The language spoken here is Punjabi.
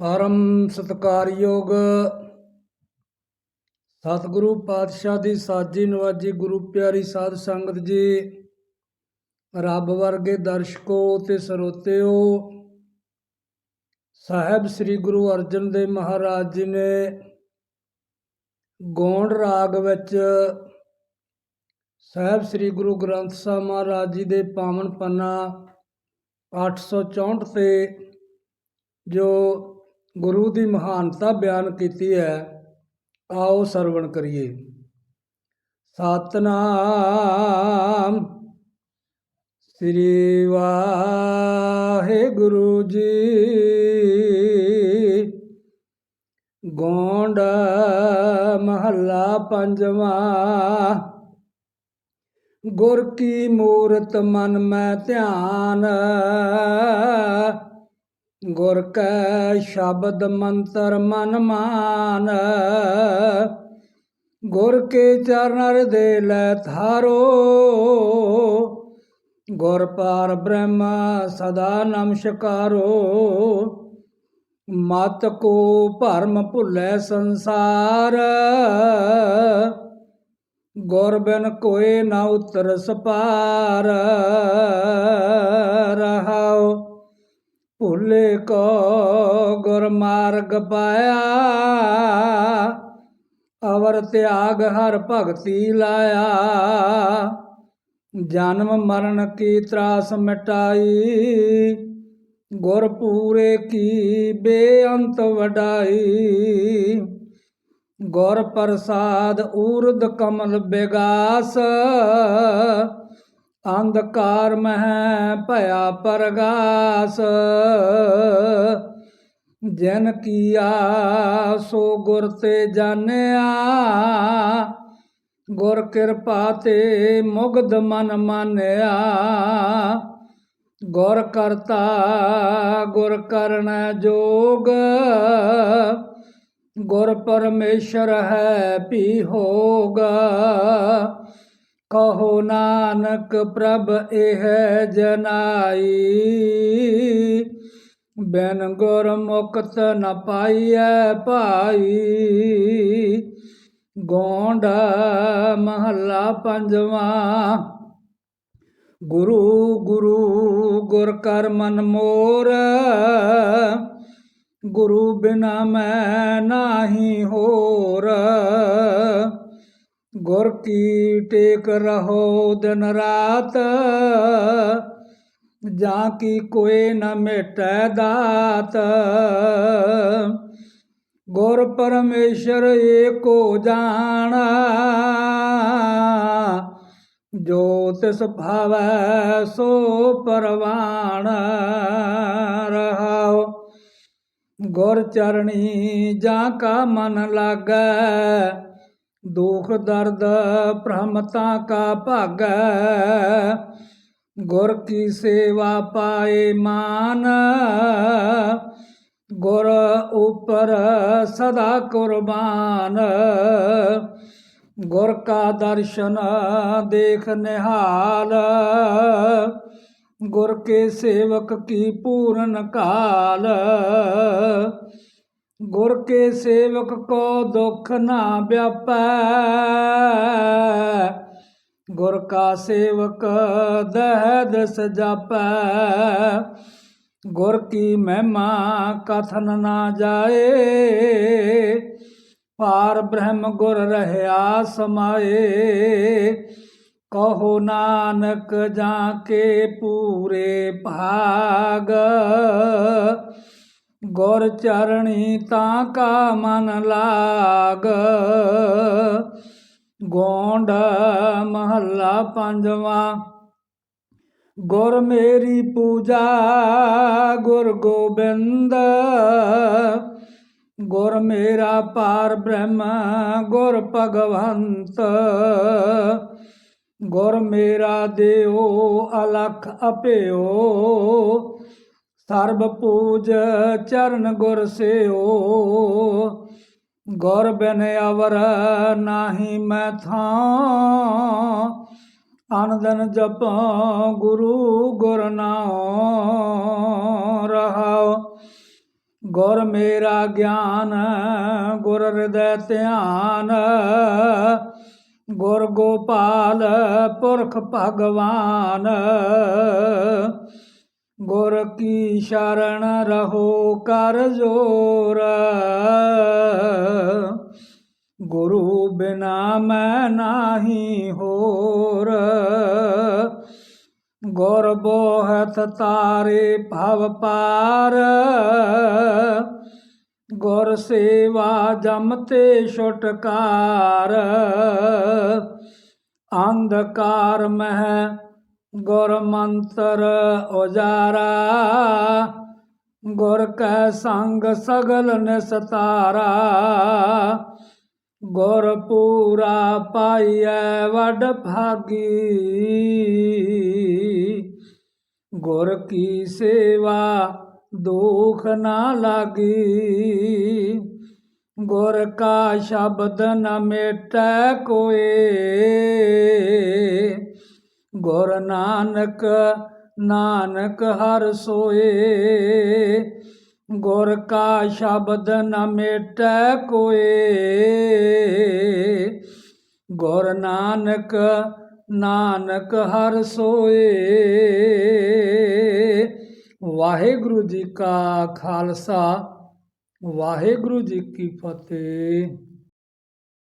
ਪਰਮ ਸਤਕਾਰਯੋਗ ਸਤਿਗੁਰੂ ਪਾਤਸ਼ਾਹ ਦੀ ਸਾਜੀ ਨਵਾਜੀ ਗੁਰੂ ਪਿਆਰੀ ਸਾਧ ਸੰਗਤ ਜੀ, ਰੱਬ ਵਰਗੇ ਦਰਸ਼ਕੋ ਤੇ ਸਰੋਤਿਓ, ਸਾਹਿਬ ਸ੍ਰੀ ਗੁਰੂ ਅਰਜਨ ਦੇਵ ਮਹਾਰਾਜ ਜੀ ਨੇ ਗੋਂਡ ਰਾਗ ਵਿੱਚ ਸਾਹਿਬ ਸ੍ਰੀ ਗੁਰੂ ਗ੍ਰੰਥ ਸਾਹਿਬ ਮਹਾਰਾਜ ਜੀ ਦੇ ਪਾਵਨ ਪੰਨਾ 864 ਤੇ ਜੋ ਗੁਰੂ ਦੀ ਮਹਾਨਤਾ ਬਿਆਨ ਕੀਤੀ ਹੈ, ਆਓ ਸਰਵਣ ਕਰੀਏ। ਸਤਨਾਮ ਸ੍ਰੀ ਵਾਹਿਗੁਰੂ ਜੀ। ਗੋਂਡ ਮਹੱਲਾ ਪੰਜਵਾਂ। ਗੁਰ ਕੀ ਮੂਰਤ ਮਨ ਮੈਂ ਧਿਆਨ। ਗੁਰ ਕੈ ਸ਼ਬਦ ਮੰਤਰ ਮਨ ਮਾਨ। ਗੁਰ ਕੇ ਚਰਨ ਦੇ ਲੈ ਥਾਰੋ ਗੁਰ ਪਾਰ ਬ੍ਰਹਮ ਸਦਾ ਨਮਸਕਾਰੋ। ਮਤ ਕੋ ਭਰਮ ਭੁੱਲੇ ਸੰਸਾਰ। ਗੁਰ ਬਿਨ ਕੋਏ ਨਾ ਉਤਰ ਸਪਾਰ। ਭੁੱਲੇ ਕੋ ਗੁਰ ਮਾਰਗ ਪਾਇਆ। ਅਵਰ ਤਿਆਗ ਹਰ ਭਗਤੀ ਲਾਇਆ। ਜਨਮ ਮਰਨ ਕੀ ਤਰਾਸ ਮਿਟਾਈ। ਗੁਰ ਪੂਰੇ ਕੀ ਬੇਅੰਤ ਵਡਾਈ। ਗੁਰ ਪ੍ਰਸਾਦ ਊਰਦ ਕਮਲ ਬਿਗਾਸ। ਅੰਧਕਾਰ ਮਹਿ ਭਇਆ ਪਰਗਾਸ। ਜਨ ਕੀਆ ਸੋ ਗੁਰ ਤੇ ਜਾਣਿਆ। ਗੁਰ ਕਿਰਪਾ ਤੇ ਮੁਗਧ ਮਨ ਮਾਨਿਆ। ਗੁਰ ਕਰਤਾ ਗੁਰ ਕਰਨ ਜੋਗ। ਗੁਰ ਪਰਮੇਸ਼ਰ ਹੈ ਭੀ ਹੋਗਾ। ਕਹੋ ਨਾਨਕ ਪ੍ਰਭ ਇਹ ਜਨਾਈ, ਬਿਨ ਗੁਰ ਮੁਕਤ ਨ ਪਾਈਐ ਭਾਈ। ਗੋਂਡ ਮਹੱਲਾ ਪੰਜਵਾਂ, ਗੁਰੂ ਗੁਰੂ ਗੁਰ ਕਰ ਮਨ ਮੋਰ, ਗੁਰੂ ਬਿਨਾ ਮੈਂ ਨਾਹੀ ਹੋਰ। ਗੁਰ ਕੀ ਟੇਕ ਰਹੋ ਦਿਨ ਰਾਤ, ਜਾਂ ਕੀ ਕੋਈ ਨ ਮਿਟੈ ਦਾਤ। ਗੁਰ ਪਰਮੇਸ਼ਰ ਏਕੋ ਜਾਣਾ, ਜੋ ਤਿਸ ਭਾਵੈ ਸੋ ਪਰਵਾਣ ਰਹਾਉ। ਗੁਰ ਚਰਣੀ ਜਾਂ ਕਾ ਮਨ ਲਾਗੈ ਦੁਖ ਦਰਦ ਭ੍ਰਮਤਾ ਕਾ ਭਾਗੈ, ਗੁਰ ਕੀ ਸੇਵਾ ਪਾਏ ਮਾਨ। ਗੁਰ ਉਪਰ ਸਦਾ ਕੁਰਬਾਨ। ਗੁਰ ਕਾ ਦਰਸ਼ਨ ਦੇਖ ਨਿਹਾਲ। ਗੁਰ ਕੇ ਸੇਵਕ ਕੀ ਪੂਰਨ ਕਾਲ। ਗੁਰ ਕੇ ਸੇਵਕ ਕੋ ਦੁਖ ਨਾ ਵਿਆਪੈ। ਗੁਰ ਕਾ ਸੇਵਕ ਦਹਿ ਸਜਾਪੈ। ਗੁਰ ਕੀ ਮਹਿਮਾ ਕਥਨ ਨਾ ਜਾਏ। ਪਾਰ ਬ੍ਰਹਮ ਗੁਰ ਰਹਿਆ ਸਮਾਏ। ਕਹੋ ਨਾਨਕ ਜਾਂ ਕੇ ਪੂਰੇ ਭਾਗ। ਗੁਰ ਚਰਣੀ ਤਾਂ ਕਾ ਮਨ ਲਾਗ। ਗੋਂਡ ਮਹੱਲਾ ਪੰਜਵਾਂ। ਗੁਰ ਮੇਰੀ ਪੂਜਾ, ਗੁਰ ਗੋਬਿੰਦ। ਗੁਰ ਮੇਰਾ ਪਾਰ ਬ੍ਰਹਮ, ਗੁਰ ਭਗਵੰਤ। ਗੁਰ ਮੇਰਾ ਦੇਉ ਅਲਖ ਅਪਿਓ। ਸਰਬ ਪੂਜ ਚਰਨ ਗੁਰ ਸਿਓ। ਗੁਰ ਬਿਨ ਅਵਰ ਨਾਹੀ ਮੈਂ ਥਾਂ। ਅਨੰਦਨ ਜਪ ਗੁਰੂ ਗੁਰ ਨਾਮ ਰਹਾਉ। ਗੁਰ ਮੇਰਾ ਗਿਆਨ, ਗੁਰ ਹਿਰਦੈ ਧਿਆਨ। ਗੁਰ ਗੋਪਾਲ ਪੁਰਖ ਭਗਵਾਨ। ਗੁਰ ਕੀ ਸ਼ਰਨ ਰਹੋ ਕਰ ਜੋਰ। ਗੁਰੂ ਬਿਨਾ ਮੈਂ ਨਾਹੀ ਹੋਰ। ਗੁਰ ਬੋਹਤ ਤਾਰੇ ਭਵ ਪਾਰ। ਗੁਰ ਸੇਵਾ ਜਮ ਤੇ ਛੁਟਕਾਰ। ਅੰਧਕਾਰ ਮਹਿ ਗੁਰ ਮੰਤਰ ਉਜਾਰਾ ਗੁਰ ਕੈ ਸੰਗ ਸਗਲ ਨਿਸਤਾਰਾ ਗੁਰ ਪੂਰਾ ਪਾਈਐ ਵਡ ਭਾਗੀ ਗੁਰ ਕੀ ਸੇਵਾ ਦੁਖ ਨਾ ਲਾਗੀ ਗੁਰ ਕਾ ਸ਼ਬਦ ਨ ਮੇਟੈ ਕੋਏ ਗੁਰ ਨਾਨਕ ਨਾਨਕ ਹਰ ਸੋਏ। ਗੁਰ ਕਾ ਸ਼ਬਦ ਨ ਮੇਟੈ ਕੋਏ। ਗੁਰ ਨਾਨਕ ਨਾਨਕ ਹਰ ਸੋਏ। ਵਾਹਿਗੁਰੂ ਜੀ ਕਾ ਖਾਲਸਾ, ਵਾਹਿਗੁਰੂ ਜੀ ਕੀ ਫਤਿਹ।